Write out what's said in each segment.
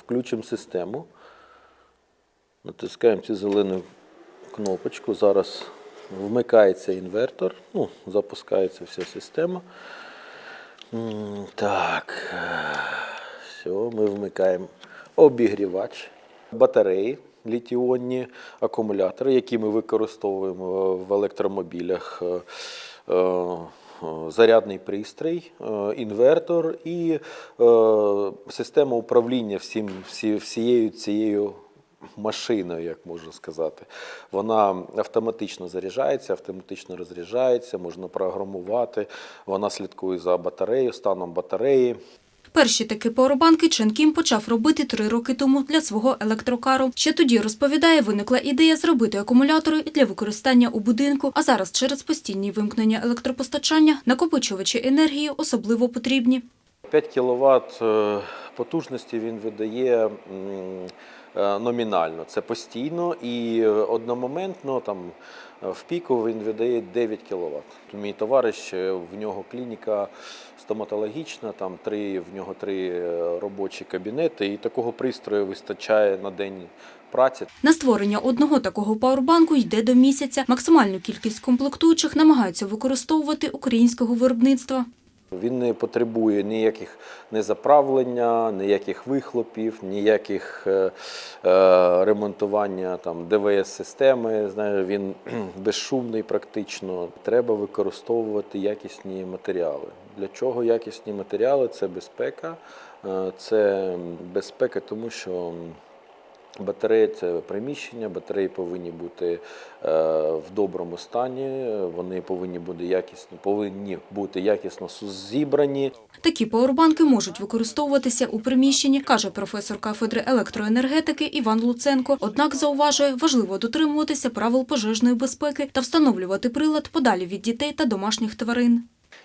Включимо систему. Натискаємо цю зелену кнопочку. Зараз вмикається інвертор, ну, запускається вся система. Так, все, ми вмикаємо обігрівач, батареї, літіонні акумулятори, які ми використовуємо в електромобілях. Е, Зарядний пристрій, е, інвертор і е, система управління всім, всі, всією цією машиною, як можна сказати. Вона автоматично заряджається, автоматично розряджається, можна програмувати. Вона слідкує за батареєю, станом батареї. Перші такі пауербанки Чен Кім почав робити три роки тому для свого електрокару. Ще тоді, розповідає, виникла ідея зробити акумулятори для використання у будинку, а зараз через постійні вимкнення електропостачання накопичувачі енергії особливо потрібні. 5 кВт потужності він видає е, номінально. Це постійно і одномоментно там е, в піку він видає 9 кВт. Мій товариш, е, в нього клініка стоматологічна, там три, в нього три е, робочі кабінети, і такого пристрою вистачає на день праці. На створення одного такого пауербанку йде до місяця. Максимальну кількість комплектуючих намагаються використовувати українського виробництва. Він не потребує ніяких не заправлення, ніяких вихлопів, ніяких е, е, ремонтування там ДВС-системи. Знає, він безшумний практично. Треба використовувати якісні матеріали. Для чого якісні матеріали? Це безпека. Е, Це безпека, тому що Батареї це приміщення, батареї повинні бути е, в доброму стані, вони повинні бути якісно, повинні бути якісно зібрані. Такі пауербанки можуть використовуватися у приміщенні, каже професор кафедри електроенергетики Іван Луценко. Однак зауважує, важливо дотримуватися правил пожежної безпеки та встановлювати прилад подалі від дітей та домашніх тварин.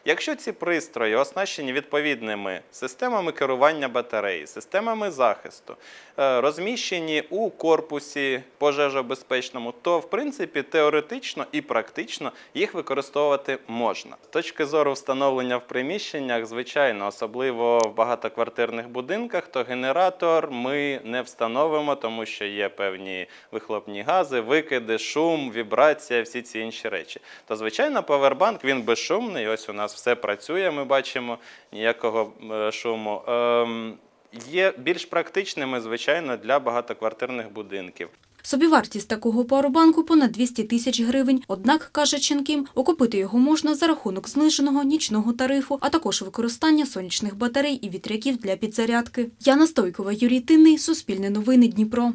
Якщо ці пристрої оснащені відповідними системами керування батареї, системами захисту, е, розміщені у корпусі пожежобезпечному, то в принципі теоретично і практично їх використовувати можна. З точки зору встановлення в приміщеннях, звичайно, особливо в багатоквартирних будинках, то генератор ми не встановимо, тому що є певні вихлопні гази, викиди, шум, вібрація, всі ці інші речі. То звичайно, павербанк він безшумний. Ось у нас все працює. Ми бачимо ніякого е, шуму. Ем, Є більш практичними, звичайно, для багатоквартирних будинків. Собівартість такого пауербанку понад 200 тисяч гривень. Однак, каже Ченкім, окупити його можна за рахунок зниженого нічного тарифу, а також використання сонячних батарей і вітряків для підзарядки. Яна Стойкова, Юрій Тинний, Суспільне новини Дніпро.